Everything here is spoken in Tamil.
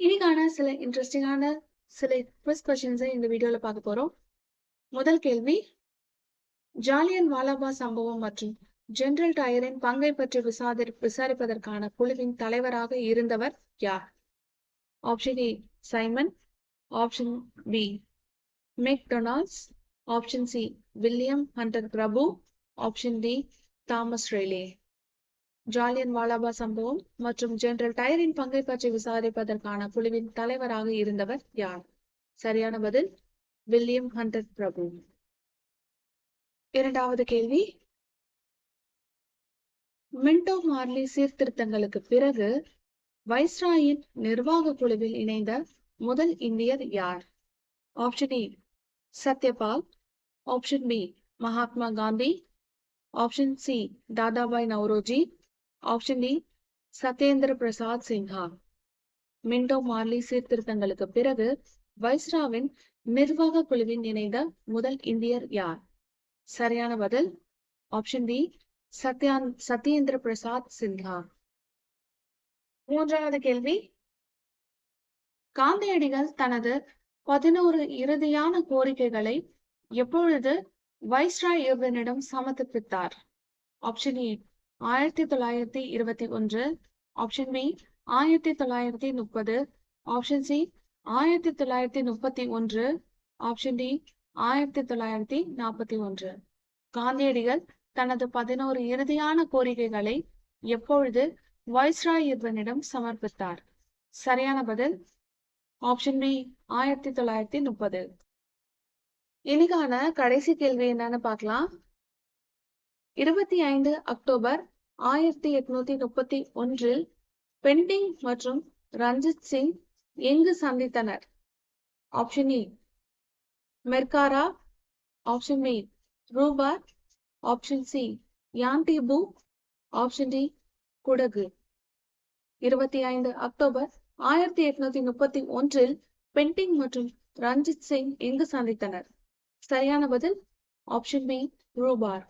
இன்னைக்கான சில இன்ட்ரெஸ்டிங்கான சில குவிஸ் கொஸ்டின்ஸை இந்த வீடியோவில் பார்க்க போகிறோம் முதல் கேள்வி ஜாலியன் வாலாபா சம்பவம் மற்றும் ஜெனரல் டயரின் பங்கை பற்றி விசாரி விசாரிப்பதற்கான குழுவின் தலைவராக இருந்தவர் யார்? Option A Simon option B McDonald's option C William Hunter Prabhu option D Thomas Riley Jallianwala சம்பவம் மற்றும் ஜெனரல் டயரின் பங்கை பற்றி விசாரிப்பதற்கான குழுவின் தலைவராக இருந்தவர் யார்? சரியான பதில் வில்லியம் ஹண்டர் பிரபு. இரண்டாவது கேள்வி. மின்டோ மார்லி சீர்திருத்தங்களுக்கு பிறகு வைஸ்ராயின் நிர்வாக குழுவில் இணைந்த முதல் இந்தியர் யார்? Option A Satyapal. Option B Mahatma Gandhi. Option C Dadabhai Naoroji. Option D Satyendra Prasad Sinha Minto Morley சீர்திருத்தங்களுக்கு பிறகு வைஸ்ராவின் நிர்வாக குழுவின் இணைந்த முதல் இந்தியர் யார்? சரியான பதில் ஆப்ஷன் டி சத்யான் சத்யேந்திர பிரசாத் சின்ஹா மூன்றாவது கேள்வி காந்தியடிகள் தனது பதினோரு இறுதியான கோரிக்கைகளை எப்பொழுது வைஸ்ராய் இர்வினிடம் சமர்ப்பித்தார்? ஆப்ஷன் ஏ ஆயிரத்தி தொள்ளாயிரத்தி இருபத்தி ஒன்று. ஆப்ஷன் பி ஆயிரத்தி தொள்ளாயிரத்தி முப்பது. ஆப்ஷன் சி ஆயிரத்தி தொள்ளாயிரத்தி முப்பத்தி ஒன்று. ஆப்ஷன் டி ஆயிரத்தி தொள்ளாயிரத்தி நாற்பத்தி ஒன்று. காந்தியடிகள் தனது பதினோரு இறுதியான கோரிக்கைகளை எப்பொழுது வைஸ்ராய் இர்வனிடம் சமர்ப்பித்தார்? சரியான பதில்? ஆப்ஷன் பி ஆயிரத்தி தொள்ளாயிரத்தி முப்பது. இன்னைக்கான கடைசி கேள்வி என்னன்னு பார்க்கலாம். இருபத்தி ஐந்து அக்டோபர் ஆயிரத்தி எட்நூத்தி முப்பத்தி ஒன்றில் பெண்டிங் மற்றும் ரஞ்சித் சிங் எங்கு சந்தித்தனர்? Option A Mercara option B Ropar option C யான்டிபு option D Kodagu இருபத்தி ஐந்து அக்டோபர் ஆயிரத்தி எட்நூத்தி முப்பத்தி ஒன்றில் பெண்டிங் மற்றும் ரஞ்சித் சிங் எங்கு சந்தித்தனர்? சரியான பதில் ஆப்ஷன் பி ரூபார்